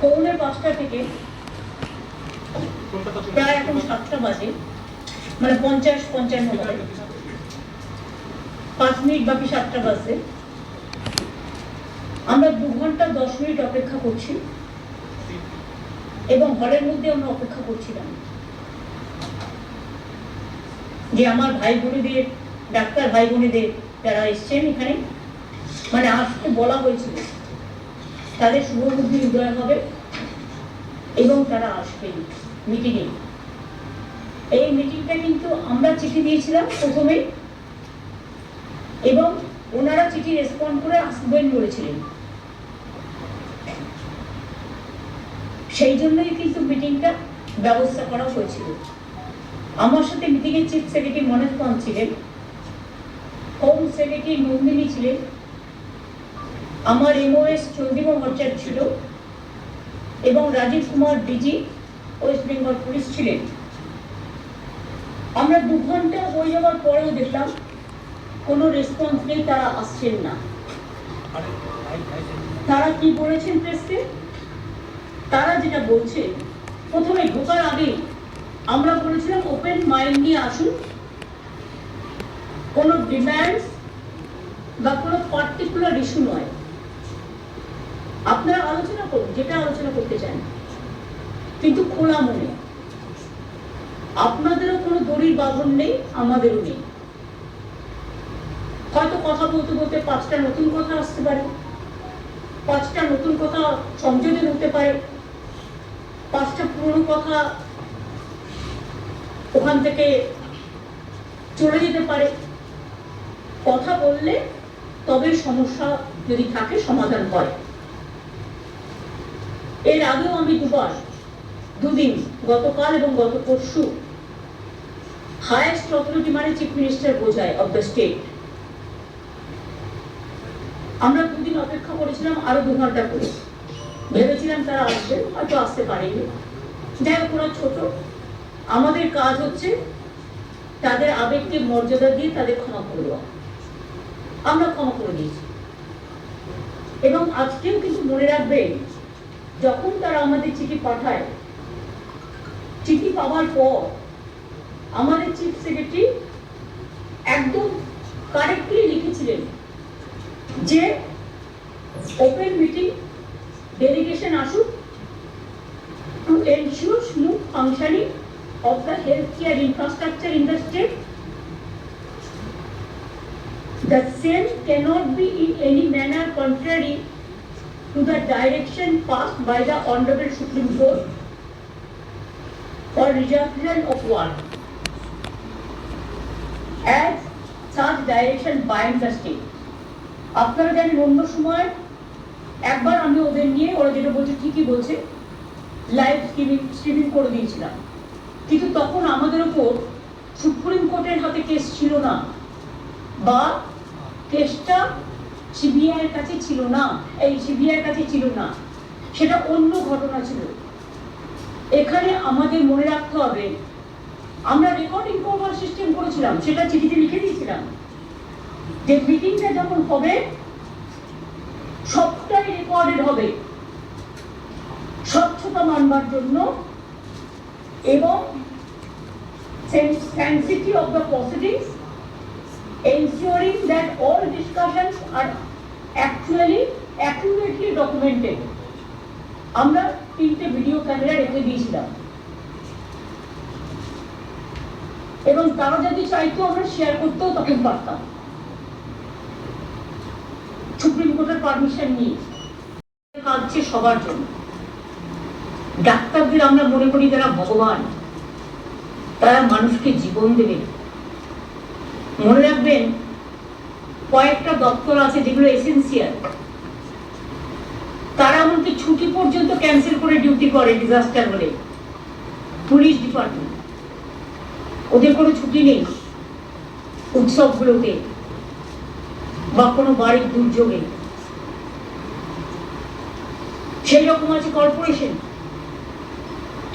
পৌনে পাঁচটা থেকে প্রায় এখন সাতটা বাজে। মানে পঞ্চাশ পঞ্চান্ন বাজে। পাঁচ মিনিট বাকি সাতটা বাজে। আমরা দু ঘণ্টা দশ মিনিট অপেক্ষা করছি। এবং হলের মধ্যে আমরা অপেক্ষা করছিলাম। যে আমার ভাই বোনেদের ডাক্তার ভাই বোনেদের যারা এসছেন এখানে মানে আসতে বলা হয়েছিল। তাদের শুভবুদ্ধি উদয় হবে এবং তারা আসবেন মিটিংয়ে এই মিটিংটা কিন্তু আমরা চিঠি দিয়েছিলাম প্রথমে এবং ওনারা চিঠি রেসপন্ড করে আসবেন বলেছিলেন। সেই জন্যই কিন্তু মিটিংটা ব্যবস্থা করা হয়েছিল। আমার সাথে মিটিংয়ের চিফ সেক্রেটারি মনোজ পান ছিলেন হোম সেক্রেটারি নন্দিনী ছিলেন আমার এমওএস চন্দ্রিমা ভট্টাচার্য ছিল এবং Rajib Kumar DG West Bengal police ছিলেন। আমরা দু ঘণ্টা হয়ে যাওয়ার পরেও দেখলাম কোনো রেসপন্স নেই, তারা আসছেন না। তারা কি বলেছেন প্রেসকে তারা যেটা বলছে, প্রথমে ঢোকার আগে আমরা বলেছিলাম ওপেন মাইন্ড নিয়ে আসুন। কোনো ডিম্যান্ডস বা কোনো পার্টিকুলার ইস্যু নয়। আপনারা আলোচনা করুন যেটা আলোচনা করতে চান। কিন্তু খোলা মনে। আপনাদেরও কোনো দড়ির বাঁধন নেই, আমাদেরও নেই। হয়তো কথা বলতে বলতে পাঁচটা নতুন কথা আসতে পারে। পাঁচটা নতুন কথা সংযোজন হতে পারে। পাঁচটা পুরনো কথা ওখান থেকে চলে যেতে পারে। কথা বললে তবে সমস্যা যদি থাকে, সমাধান হয়। এর আগেও আমি দুবার, দুদিন, গতকাল এবং গত পরশু হায়েস্ট অথরিটি মানে চিফ মিনিস্টার বোঝায় অফ দ্য স্টেট আমরা দুদিন অপেক্ষা করেছিলাম, আরও দু ঘণ্টা করে। ভেবেছিলাম তারা আসবে, হয়তো আসতে পারেনি। যাই হোক, ওরা ছোট। আমাদের কাজ হচ্ছে তাদের আবেগকে মর্যাদা দিয়ে তাদের ক্ষমা করে দেওয়া। আমরা ক্ষমা করে দিয়েছি। এবং আজকেও কিন্তু মনে রাখবেন যখন তারা আমাদের চিঠি পাঠায়, চিঠি পাওয়ার পর আমাদের চিফ সেক্রেটারি একদম কারেক্টলি লিখেছিলেন যে ওপেন মিটিং ডেলিগেশন আসুক to ensure smooth functioning the healthcare infrastructure in the state. The same cannot be in any manner contrary to the direction passed by the Honorable Supreme Court for resumption of work. As such direction bind the state. আপনারা জানেন অন্য সময় একবার আমি ওদের নিয়ে ওরা যেটা বলছে ঠিকই বলছে লাইভ স্ট্রিমিং স্ট্রিমিং করে দিয়েছিলাম কিন্তু তখন আমাদের ওপর সুপ্রিম কোর্টের হাতে কেস ছিল না বা কেসটা সিবিআই এর কাছে ছিল না এই সিবিআই এর কাছে ছিল না। সেটা অন্য ঘটনা ছিল। এখানে আমাদের মনে রাখতে হবে আমরা রেকর্ডিং করবার সিস্টেম করেছিলাম সেটা চিঠিতে লিখে দিয়েছিলাম। যে মিটিংটা যখন হবে সবটাই রেকর্ডেড হবে। স্বচ্ছতা মানবার জন্য এবং sanctity of the proceedings, ensuring that all discussions are actually accurately documented. আমরা তিনটে ভিডিও ক্যামেরা রেখে দিয়েছিলাম। এবং তারা যদি চাইতো, আমরা শেয়ার করতেও তখন পারতাম। সুপ্রিম কোর্টের পারমিশন নিয়ে। কাঁদছে সবার জন্য। ডাক্তারদের আমরা মনে করি যারা ভগবান, তারা মানুষকে জীবন দেবে। মনে রাখবেন, কয়েকটা দপ্তর আছে যেগুলো এসেন্সিয়াল তারা এমনকি ছুটি পর্যন্ত ক্যান্সেল করে ডিউটি করে ডিজাস্টার হলে। পুলিশ ডিপার্টমেন্ট ওদের কোনো ছুটি নেই উৎসবগুলোতে বা কোনো বাড়ির দুর্যোগে। সেই রকম আছে কর্পোরেশন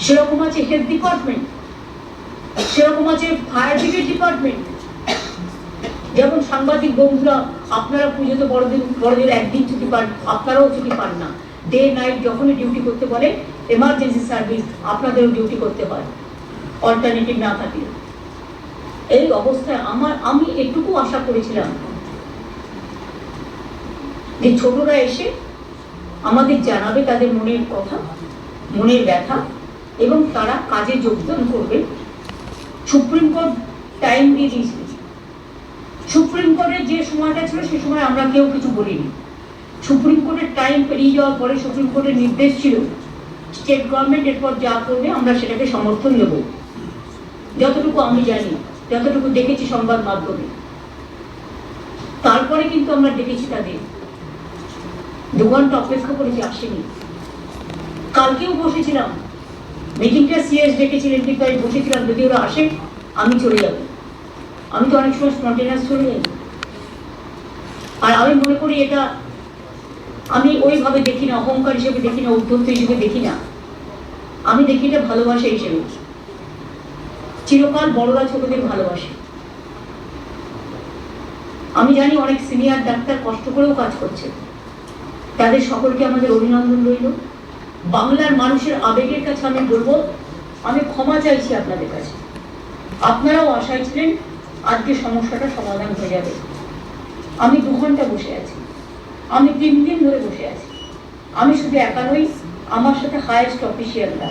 সেরকম আছে হেলথ ডিপার্টমেন্ট সেরকম আছে ফায়ার ব্রিগেড ডিপার্টমেন্ট যেমন সাংবাদিক বন্ধুরা, আপনারা পুজোতে বড়দিন বড়দিন একদিন ছুটি পান, আপনারাও ছুটি পান না। ডে নাইট যখনই ডিউটি করতে বলে এমার্জেন্সি সার্ভিস আপনাদেরও ডিউটি করতে হয়। অল্টারনেটিভ না থাকলে। এই অবস্থায় আমার, আমি এটুকু আশা করেছিলাম যে ছোটরা এসে আমাদের জানাবে তাদের মনের কথা, মনের ব্যথা, এবং তারা কাজে যোগদান করবে। সুপ্রিম কোর্ট টাইম দিয়ে দিয়েছিল। সুপ্রিম কোর্টের যে সময়টা ছিল, সে সময় আমরা কেউ কিছু বলিনি। সুপ্রিম কোর্টের টাইম পেরিয়ে যাওয়ার পরে সুপ্রিম কোর্টের নির্দেশ ছিল স্টেট গভর্নমেন্ট এরপর যা করবে আমরা সেটাকে সমর্থন দেব যতটুকু আমি জানি, যতটুকু দেখেছি সংবাদ মাধ্যমে। তারপরে কিন্তু আমরা দেখেছি তাদের। দু ঘণ্টা অপেক্ষা করেছি আসেনি। কালকেও বসেছিলাম। মিটিংটা সিএস ডেকেছিলেন কিন্তু আমি বসেছিলাম, যদি ওরা আসে, আমি চলে যাব। আমি তো অনেক সময় স্পন্টেনাস চলে যাই আর আমি মনে করি এটা, আমি ওইভাবে দেখি না, অহংকার হিসেবে দেখি না, উদ্ধত্ত হিসেবে দেখি না। আমি দেখি এটা ভালোবাসা হিসেবে। চিরকাল বড়রা ছোটদের ভালোবাসে। আমি জানি অনেক সিনিয়র ডাক্তার কষ্ট করেও কাজ করছে। তাদের সকলকে আমাদের অভিনন্দন রইল। বাংলার মানুষের আবেগের কাছে আমি বলব, আমি ক্ষমা চাইছি আপনাদের কাছে। আপনারাও আশায় ছিলেন আজকে সমস্যাটা সমাধান হয়ে যাবে। আমি দু ঘণ্টা বসে আছি। আমি তিন দিন ধরে বসে আছি। আমি শুধু একা নই, আমার সাথে হায়েস্ট অফিসিয়ালরা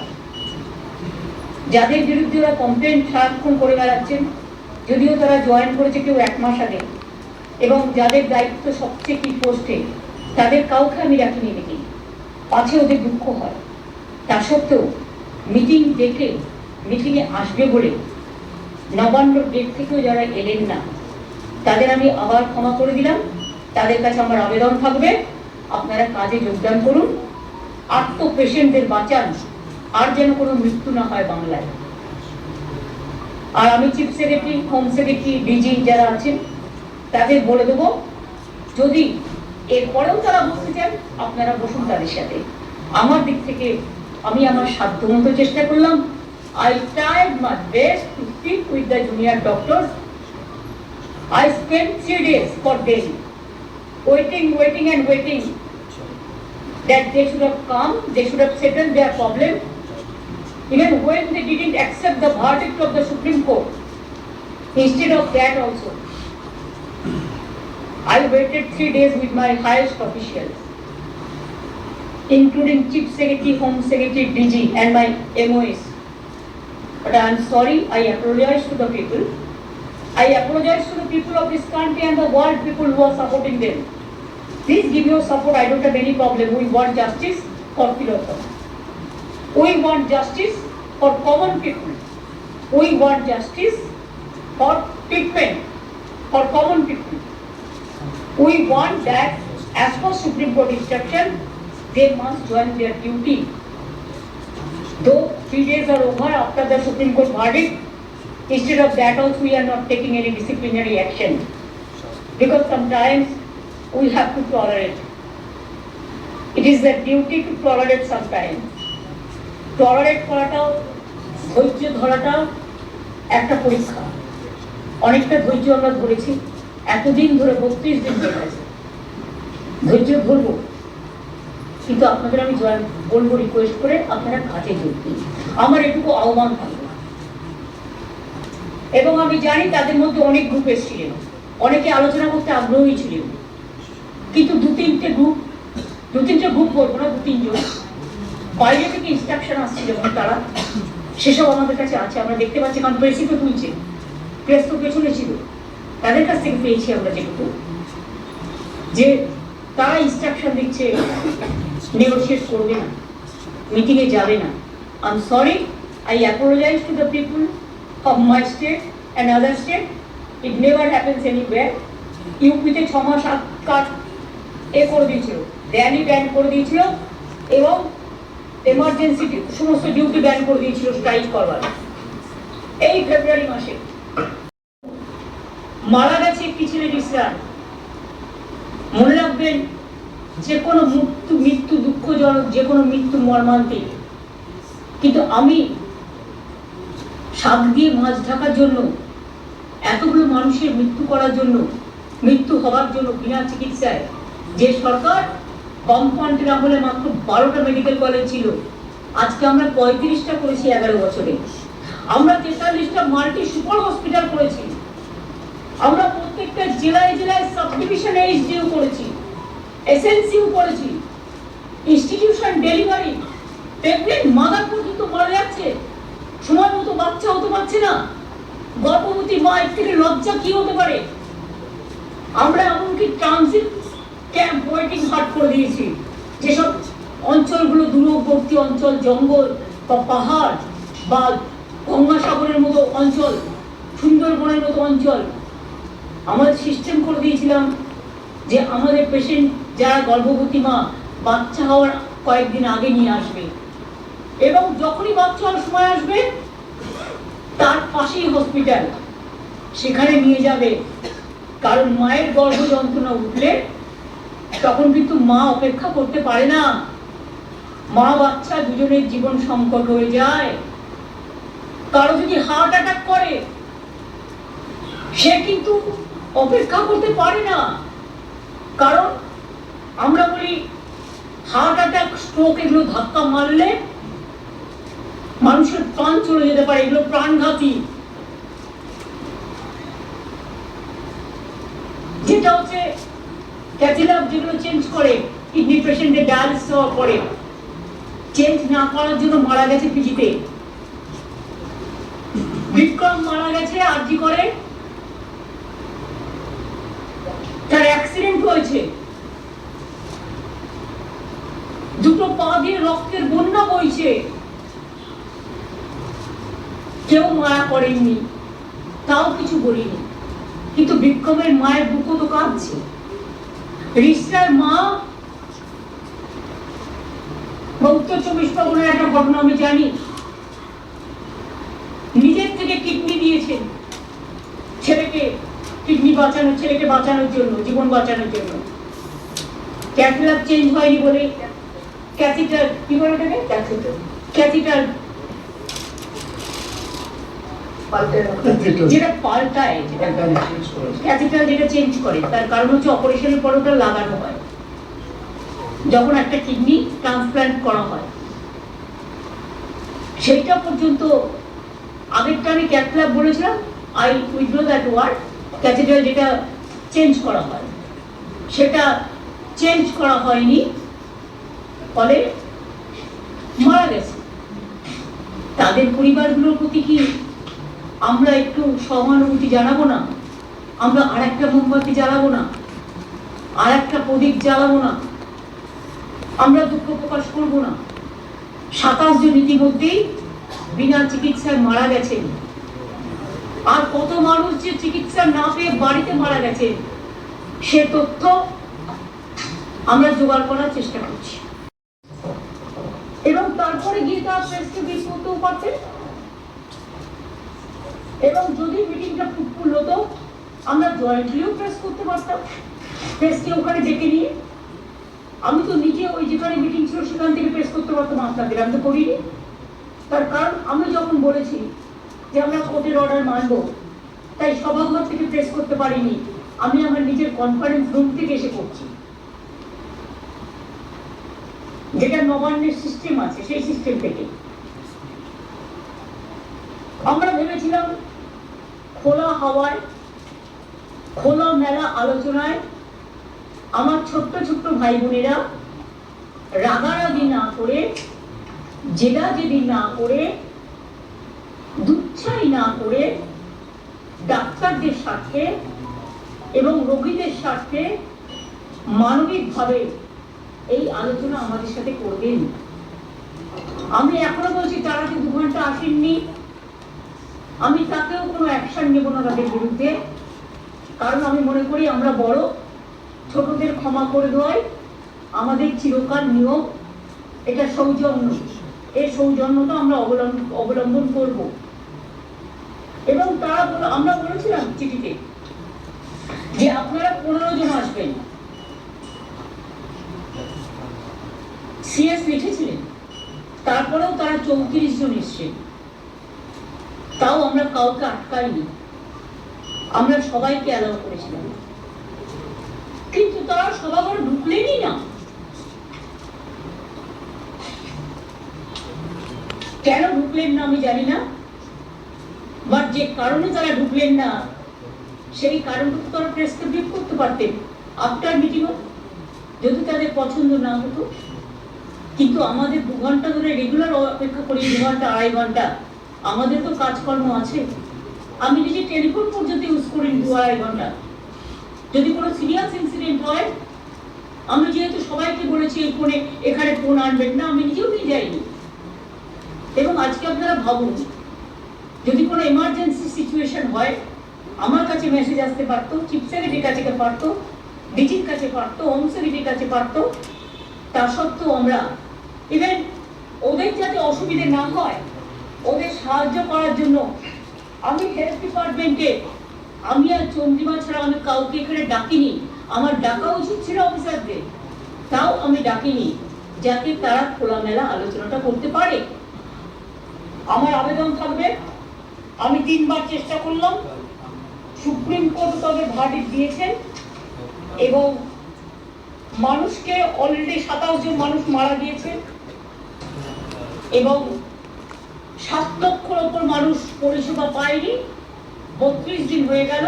যাদের বিরুদ্ধে ওরা কমপ্লেন সারাক্ষণ করে বেড়াচ্ছেন, যদিও তারা জয়েন করেছে কেউ এক মাস আগে, এবং যাদের দায়িত্ব সবচেয়ে কি পোস্টে তাদের কাউকে আমি রাখিনি মিটিং পাছে ওদের দুঃখ হয়। তা সত্ত্বেও মিটিং ডেকে মিটিংয়ে আসবে বলে নবান্ন ডেট থেকেও যারা এলেন না, তাদের আমি আবার ক্ষমা করে দিলাম। তাদের কাছে আমার আবেদন থাকবে, আপনারা কাজে যোগদান করুন। তো পেশেন্টদের বাঁচান, আর যেন কোনো মৃত্যু না হয় বাংলায়। আর আমি chief secretary, home secretary, DG যারা আছেন, তাদের বলে দেবো, যদি এরপরেও তারা বসতে চান, আপনারা বসুন তাদের সাথে। আমার দিক থেকে আমি আমার সাধ্যমতো চেষ্টা করলাম। I tried my best to speak with the junior doctors. I spent three days for them, waiting, waiting and waiting that they should have come, they should have settled their problem. Even when they didn't accept the verdict of the Supreme Court, instead of that also, I waited three days with my highest officials, including Chief Secretary, Home Secretary, DG and my MOS. But I am sorry, I apologize to the people. I apologize to the people of this country and the world people who are supporting them. Please give your support. I don't have any problem. We want justice for philosophy. We want justice for common people. We want justice for treatment for common people. We want that as per Supreme Court instruction, they must join their duty. Though three days are over after the Supreme Court verdict, instead of that also we are not taking any disciplinary action. Because sometimes we have to tolerate. It is the duty to tolerate sometimes. Tolerate করাটাও ধৈর্য ধরাটাও একটা পরীক্ষা অনেকটা ধৈর্য আমরা ধরেছি এতদিন ধরে বত্রিশ দিন হয়ে গেছে ধৈর্য ধরবো কিন্তু আপনাদের আমি বলব রিকোয়েস্ট করে আপনারা কাজে যোগ দিন। আমার এটুকু আহ্বান থাকবে এবং আমি জানি তাদের মধ্যে অনেক গ্রুপ এসেছিলেন। অনেকে আলোচনা করতে আগ্রহী ছিলেন। কিন্তু দু তিনটে গ্রুপ দু তিনটে গ্রুপ বলব না, দু তিনজন। বাইরে থেকে ইনস্ট্রাকশন আসছিল তারা, সেসব আমাদের কাছে আছে, আমরা দেখতে পাচ্ছি, কারণ প্রেসি তো তুলছে। প্রেস তো পেছনে ছিল। তাদের কাছ থেকে পেয়েছি আমরা যেটুকু। যে তারা ইনস্ট্রাকশন দিচ্ছে নেগোসিয়েট করবে না। মিটিংয়ে যাবে না। I am sorry I apologize to the people of my state and other state it never happens anywhere ইউপিতে ছ মাস আগ কাট এ করে দিয়েছিল, র্যালি ব্যান করে দিয়েছিল এবং এমার্জেন্সি সমস্ত ডিউটি ব্যান করে দিয়েছিল স্ট্রাইক করবার। এই ফেব্রুয়ারি মাসে। মারা গেছে একটি ছেলে ইসরান মনে রাখবেন যে কোনো মৃত্যু মৃত্যু দুঃখজনক, যে কোনো মৃত্যু মর্মান্তিক। কিন্তু আমি শাক দিয়ে মাছ ঢাকার জন্য, এতগুলো মানুষের মৃত্যু করার জন্য, মৃত্যু হওয়ার জন্য বিনা চিকিৎসায়, যে সরকার কম্পাউন্ডের আমলে মাত্র বারোটা মেডিকেল কলেজ ছিল, আজকে আমরা পঁয়ত্রিশটা করেছি এগারো বছরে। আমরা তেতাল্লিশটা মাল্টি সুপার হসপিটাল করেছি। আমরা প্রত্যেকটা জেলায় জেলায় সাব ডিভিশন এইচডিও করেছি। এসএনসিও করেছি। ইনস্টিটিউশন ডেলিভারি প্রেগনেন্ট মাদার পর্যন্ত মারা যাচ্ছে। সময় মতো বাচ্চা হতে পারছে না। গর্ভবতী মায়ের থেকে লজ্জা কি হতে পারে? আমরা এমনকি ট্রানজিট ক্যাম্প ওয়েটিং হাট করে দিয়েছি। যেসব অঞ্চলগুলো দূরবর্তী অঞ্চল, জঙ্গল বা পাহাড় বা গঙ্গাসাগরের মতো অঞ্চল, সুন্দরবনের মতো অঞ্চল, আমাদের সিস্টেম করে দিয়েছিলাম যে আমাদের পেশেন্ট যারা গর্ভবতী মা, বাচ্চা হওয়ার কয়েকদিন আগে নিয়ে আসবে। এবং যখনই বাচ্চা হওয়ার সময় আসবে, তার পাশেই হসপিটাল সেখানে নিয়ে যাবে। কারণ মায়ের গর্ভ যন্ত্রণা উঠলে তখন কিন্তু মা অপেক্ষা করতে পারে না। মা, বাচ্চা দুজনের জীবন সংকট হয়ে যায়। কারও যদি হার্ট অ্যাটাক করে, সে কিন্তু অপেক্ষা করতে পারে না। কারণ আমরা বলি হার্ট অ্যাটাক স্ট্রোক এগুলো ধাক্কা মারলে মানুষের প্রাণ চলে যেতে পারে, এগুলো প্রাণঘাতী। যেটা হচ্ছে ক্যাথিলাভ যেগুলো চেঞ্জ করে কিডনি পেশেন্টের ডায়ালিসিস হওয়ার পরে। চেঞ্জ না করার জন্য মারা গেছে পিজিতে। বিক্রম মারা গেছে আরজি করে? তার অ্যাক্সিডেন্ট হয়েছে। দুটো পা দিয়ে রক্তের বন্যা বইছে। কেউ মায়া করেননি, তাও কিছু বলিনি। কিন্তু বিক্ষোভের মায়ের বুকও তো কাঁদছে রিস্টার মা উত্তর চব্বিশ পরগনার একটা ঘটনা আমি জানি। নিজের থেকে কিডনি দিয়েছেন ছেলেকে, কিডনি বাঁচানোর ছেলেকে বাঁচানোর জন্য, জীবন বাঁচানোর জন্য। ক্যাথলাব চেঞ্জ হয়নি বলে ক্যাথিটার কি বলে ওটাকে ক্যাথিটার যেটা পাল্টায় ক্যাথিটার যেটা চেঞ্জ করে তার কারণ হচ্ছে অপারেশনের পর ওটা লাগানো হয়। যখন একটা কিডনি ট্রান্সপ্লান্ট করা হয়। সেইটা পর্যন্ত আগেরটা আমি ক্যাথল্যাব বলেছিলাম I withdraw that word catheter যেটা চেঞ্জ করা হয়। সেটা চেঞ্জ করা হয়নি। ফলে মারা গেছে। তাদের পরিবারগুলোর প্রতি কি আমরা একটু সহানুভূতি জানাব না? আমরা আর একটা মোমবাতি জ্বালাবো না? আর একটা প্রদীপ জ্বালাবো না? আমরা দুঃখ প্রকাশ করব না? সাতাশ জন ইতিমধ্যেই বিনা চিকিৎসায় মারা গেছেন। আর কত মানুষ যে চিকিৎসা না পেয়ে বাড়িতে মারা গেছে, সে তথ্য আমরা জোগাড় করার চেষ্টা করছি। এবং তারপরে গিয়ে তার প্রেসকে বিল করতেও পারতেন এবং যদি মিটিংটা ফুটফুল হতো, আমরা জয়েন্টলিও প্রেস করতে পারতাম। প্রেসকে ওখানে ডেকে নিয়ে। আমি তো নিজে ওই যেখানে মিটিং ছিল সেখান থেকে প্রেস করতে পারতাম আপনাদের আমি তো করিনি। তার কারণ আমি যখন বলেছি যে আমরা কোর্টের অর্ডার মানব, তাই সভাঘর থেকে প্রেস করতে পারিনি। আমি আমার নিজের কনফারেন্স রুম থেকে এসে করছি যেটা নবান্নের সিস্টেম আছে, সেই সিস্টেম থেকে। আমরা ভেবেছিলাম খোলা হাওয়ায়, খোলা মেলা আলোচনায় আমার ছোট্ট ছোট্ট ভাই বোনেরা রাগারাগি না করে জেদা জেদি না করে, দুচ্ছাই না করে ডাক্তারদের স্বার্থে এবং রোগীদের স্বার্থে মানবিকভাবে এই আলোচনা আমাদের সাথে করবেন আমি এখনও বলছি, তারা যে দু ঘণ্টা আসেননি। আমি তাকেও কোনো অ্যাকশন নেব না তাদের বিরুদ্ধে। কারণ আমি মনে করি, আমরা বড়, ছোটদের ক্ষমা করে দেওয়াই আমাদের চিরকাল নিয়ম এটা সৌজন্য। এই সৌজন্যতা আমরা অবলম্বন অবলম্বন করব। এবং তারা আমরা বলেছিলাম চিঠিতে যে আপনারা পনেরো জন আসবেন। সিএস লিখেছিলেন তারপরেও তারা চৌত্রিশ জন এসছে তাও আমরা কাউকে আটকাইনি। আমরা সবাইকে অ্যালাউ করেছিলাম। কিন্তু তারা সভাঘর ঢুকলেনই না। কেন ঢুকলেন না আমি জানি না। বাট যে কারণে তারা ঢুকলেন না, সেই কারণটুকু তারা প্রেসক্রিপ্ট করতে পারতেন। আফটার মিটিংও যদি তাদের পছন্দ না হতো। কিন্তু আমাদের দু ঘণ্টা ধরে রেগুলার অপেক্ষা করি, দু ঘণ্টা, আড়াই ঘণ্টা। আমাদের তো কাজকর্ম আছে। আমি নিজে টেলিফোন পর্যন্ত ইউজ করি দু আড়াই ঘণ্টা। যদি কোনো সিরিয়াস ইনসিডেন্ট হয়, আমি যেহেতু সবাইকে বলেছি এই ফোনে এখানে ফোন আনবেন না, আমি নিজেও নিয়ে যাইনি। এবং আজকে আপনারা ভাবুন, যদি কোনো এমার্জেন্সি সিচুয়েশন হয়, আমার কাছে মেসেজ আসতে পারতো চিফ সেক্রেটারির কাছে পারতো ডিজির কাছে পারতো হোম সেক্রেটারির কাছে পারতো, তা সত্ত্বেও আমরা ইভেন ওদের যাতে অসুবিধে না হয়, ওদের সাহায্য করার জন্য আমি হেলথ ডিপার্টমেন্টে আমি আর চন্দ্রিমা ছাড়া আমি কাউকে এখানে ডাকিনি। আমার ডাকা উচিত ছিল অফিসারদের। তাও আমি ডাকিনি, যাতে তারা খোলামেলা আলোচনাটা করতে পারে। আমার আবেদন থাকবে, আমি তিনবার চেষ্টা করলাম। সুপ্রিম কোর্ট তবে ভার্ডিক দিয়েছেন এবং মানুষকে অলরেডি সাতাশ জন মানুষ মারা গিয়েছে। এবং সাত লক্ষর ওপর মানুষ পরিষেবা পায়নি। বত্রিশ দিন হয়ে গেল।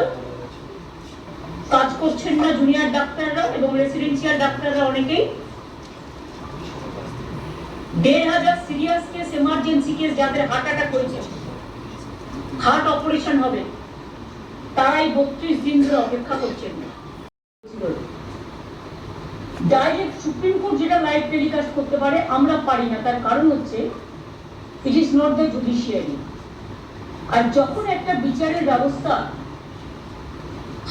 কাজ করছেন না জুনিয়র ডাক্তাররা এবং রেসিডেন্সিয়াল ডাক্তাররা অনেকেই। দেড় হাজার সিরিয়াস কেস এমার্জেন্সি কেস যাদের হার্ট অ্যাটাক হয়েছে। হার্ট অপারেশন হবে। তারাই বত্রিশ দিন ধরে অপেক্ষা করছেন না। ডাইরেক্ট সুপ্রিম কোর্ট যেটা লাইভ টেলিকাস্ট করতে পারে, আমরা পারি না। তার কারণ হচ্ছে it is not the judiciary আর যখন একটা বিচারের ব্যবস্থা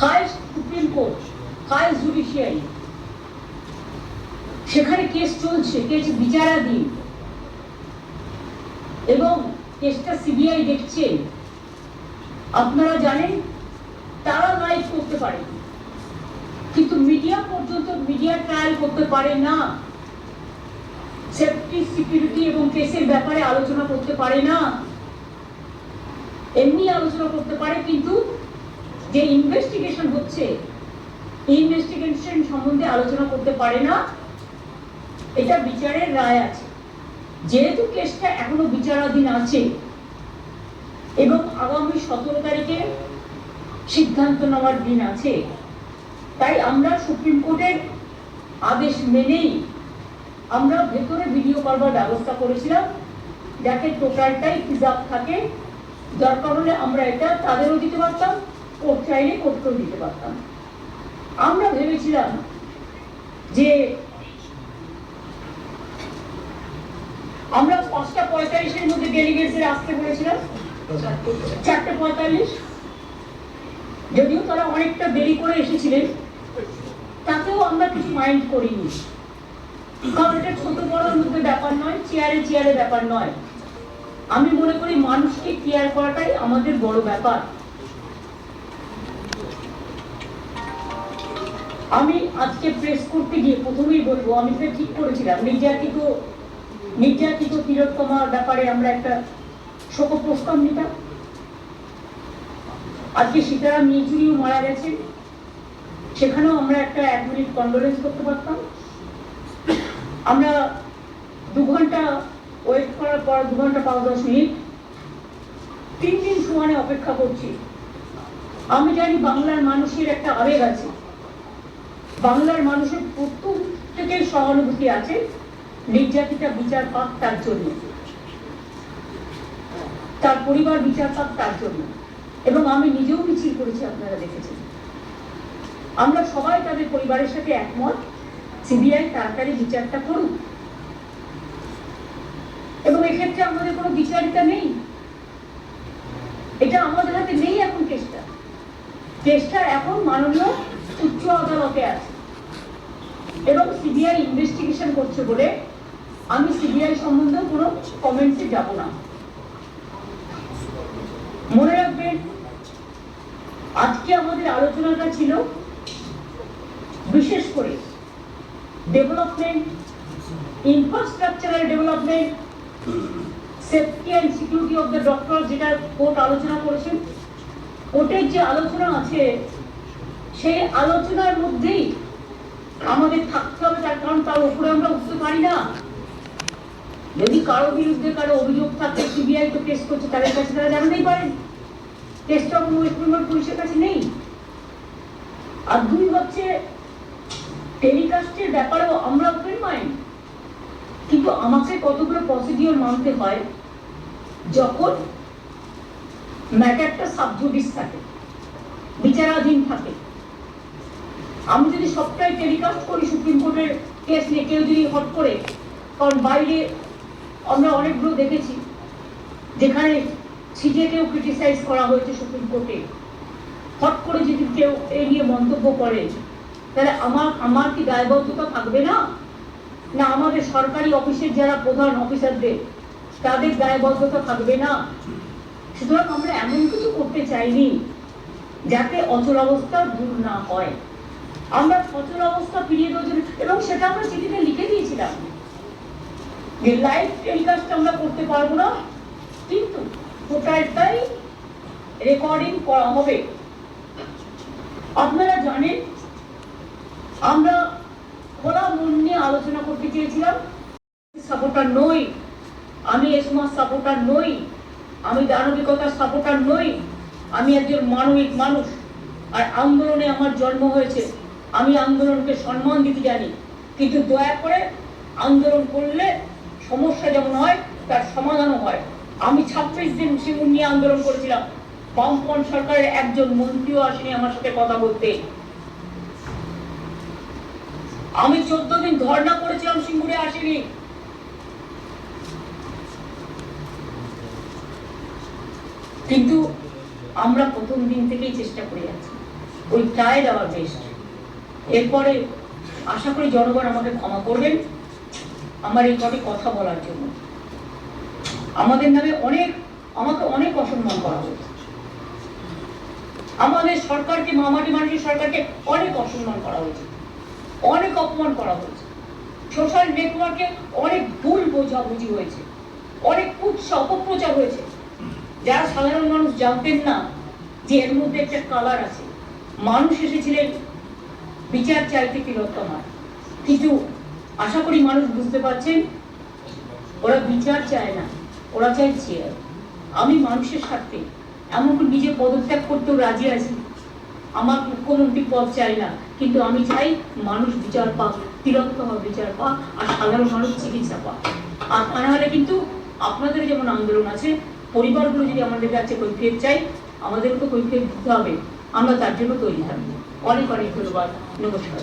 highest supreme court highest judiciary সেখানে কেস চলছে কেস বিচারাধীন, এবং কেসটা সিবিআই দেখছে, আপনারা জানেন, তারা লাইভ করতে পারে। কিন্তু মিডিয়া পর্যন্ত মিডিয়া ট্রায়াল করতে পারে না। সেফটি, সিকিউরিটি এবং কেসের ব্যাপারে আলোচনা করতে পারে না। এমনি আলোচনা করতে পারে, কিন্তু যে ইনভেস্টিগেশন হচ্ছে ইনভেস্টিগেশন সম্বন্ধে আলোচনা করতে পারে না। এটা বিচারের রায় আছে। যেহেতু কেসটা এখনও বিচারাধীন আছে এবং আগামী সতেরো তারিখে সিদ্ধান্ত নেওয়ার দিন আছে তাই আমরা সুপ্রিম কোর্টের আদেশ মেনেই আমরা ভেতরে ভিডিও করবার ব্যবস্থা করেছিলাম, যাতে টোটালটাই প্রিজার্ভ থাকে। দরকার হলে আমরা এটা তাদেরও দিতে পারতাম, কোর্ট চাইলে কোর্টকেও দিতে পারতাম। আমরা ভেবেছিলাম যে আমরা পাঁচটা পঁয়তাল্লিশের মধ্যে ডেলিগেটসের আসতে বলেছিলাম। চারটে পঁয়তাল্লিশ। যদিও তারা অনেকটা দেরি করে এসেছিলেন আমরা কিছু মাইন্ড করিনি। কারণ এটা ছোট বড়র মধ্যে ব্যাপার নয় চেয়ারে চেয়ারে ব্যাপার নয়। আমি মনে করি মানুষকে কেয়ার করাটাই আমাদের বড় ব্যাপার। আমি আজকে প্রেস করতে গিয়ে প্রথমেই বলব, আমি তো ঠিক করেছিলাম। নির্যাতিত নির্যাতিত তিলোত্তমার ব্যাপারে আমরা একটা শোক প্রস্তাব নিতাম। আজকে সীতারাম ইয়েচুরিও মারা গেছে সেখানেও আমরা একটা এক মিনিট কন্ডোলেন্স করতে পারতাম। আমরা দু ঘণ্টা ওয়েট করার পর, দু ঘণ্টা পাঁচ দশ মিনিট, তিন দিন সমানে অপেক্ষা করছি। আমি জানি বাংলার মানুষের একটা আবেগ আছে। বাংলার মানুষের প্রত্যেকের সহানুভূতি আছে, নির্যাতিতা বিচার পাক তার জন্য। তার পরিবার বিচার পাক তার জন্য। এবং আমি নিজেও মিছিল করেছি, আপনারা দেখেছেন। আমরা সবাই তাদের পরিবারের সাথে একমত সিবিআই তাড়াতাড়ি বিচারটা করুক। এবং এক্ষেত্রে আমাদের কোনো বিচারিতা নেই। এটা আমাদের হাতে নেই এখন কেসটা। কেসটা এখন মাননীয় উচ্চ আদালতে আছে। এবং সিবিআই ইনভেস্টিগেশন করছে বলে আমি সিবিআই সম্বন্ধে কোনো কমেন্টসে যাব না। মনে রাখবেন, আজকে আমাদের আলোচনাটা ছিল বিশেষ করে development infrastructural development safety and security of the doctor যেটা কোর্ট আলোচনা করেছেন, কোর্টের যে আলোচনা আছে, সেই আলোচনার মধ্যেই আমাদের থাকতে হবে, তার কারণ তার উপরে আমরা উঠতে পারি না। যদি কারও বিরুদ্ধে কারও অভিযোগ থাকে সিবিআই তো কেস করছে, তাদের কাছে তারা জানাতেই পারেন। কেসটা কোনো ওয়েস্ট বেঙ্গল পুলিশের কাছে নেই। আর দুই হচ্ছে টেলিকাস্টের ব্যাপারেও আমরা ওপেন মাইন্ড কিন্তু আমাকে কতগুলো প্রসিডিওর মানতে হয় যখন ম্যাটারটা সাবজুডিস থাকে, বিচারাধীন থাকে। আমি যদি সবটাই টেলিকাস্ট করি সুপ্রিম কোর্টের কেস নিয়ে, কেউ যদি হট করে, কারণ বাইরে আমরা অনেকগুলো দেখেছি, যেখানে সিজেকেও ক্রিটিসাইজ করা হয়েছে সুপ্রিম কোর্টে। হট করে যদি কেউ এই নিয়ে মন্তব্য করে তাহলে আমার আমার কি দায়বদ্ধতা থাকবে না? না, আমাদের সরকারি অফিসের যারা প্রধান অফিসারদের, তাদের দায়বদ্ধতা থাকবে না। সুতরাং আমরা এমন কিছু করতে চাইনি যাতে অচল অবস্থা দূর না হয়। আমরা অচল অবস্থা ফিরিয়ে দেওয়ার জন্য, এবং সেটা আমরা চিঠিতে লিখে দিয়েছিলাম যে লাইভ টেলিকাস্ট আমরা করতে পারব না, কিন্তু টোটালটাই রেকর্ডিং করা হবে। আপনারা জানেন আমরা খোলা মন নিয়ে আলোচনা করতে চেয়েছিলাম, সাপোর্টার নই, আমি এসমার সাপোর্টার নই, আমি দানবিকতার সাপোর্টার নই, আমি একজন মানবিক মানুষ, আর আন্দোলনে আমার জন্ম হয়েছে, আমি আন্দোলনকে সম্মান দিতে জানি, কিন্তু দয়া করে আন্দোলন করলে সমস্যা যেমন হয়, তার সমাধানও হয়। আমি ছাব্বিশ দিন সিঙ্গুর নিয়ে আন্দোলন করেছিলাম বামপন সরকারের একজন মন্ত্রীও আসেনি আমার সাথে কথা বলতে। আমি চোদ্দ দিন ধর্ণা করেছিলাম সিঙ্গুরে আসিনি। কিন্তু আমরা প্রথম দিন থেকেই চেষ্টা করে যাচ্ছি। ওই ট্রাই দেওয়ার বেস্ট এরপরে আশা করি জনগণ আমাকে ক্ষমা করবেন। আমার এই কটি কথা বলার জন্য। আমাদের নামে অনেক, আমাকে অনেক অসম্মান করা হয়েছে। আমাদের সরকারকে মামাটি মানুষের সরকারকে অনেক অসম্মান করা হয়েছে। অনেক অপমান করা হয়েছে। সোশ্যাল নেটওয়ার্কে অনেক ভুল বোঝাবুঝি হয়েছে। অনেক কুৎসা অপপ্রচার হয়েছে। যারা সাধারণ মানুষ জানতেন না যে এর মধ্যে একটা কালার আছে। মানুষ এসেছিলেন বিচার চাইতে তিলোত্তমার কিন্তু আশা করি মানুষ বুঝতে পারছেন, ওরা বিচার চায় না, ওরা চেয়ার আমি মানুষের স্বার্থে, এমনকি নিজে পদত্যাগ করতেও রাজি আছি। আমার মুখ্যমন্ত্রী পদ চাই না। কিন্তু আমি চাই মানুষ বিচার পাক তিলোত্তমা বিচার পাক আর সাধারণ মানুষ চিকিৎসা পাক। আর তা নাহলে কিন্তু আপনাদের যেমন আন্দোলন আছে, পরিবারগুলো যদি আমাদের কাছে কৈফিয়ত চাই আমাদেরকে কৈফিয়ত দিতে হবে। আমরা তার জন্য তৈরি থাকব অনেক অনেক ধন্যবাদ। নমস্কার।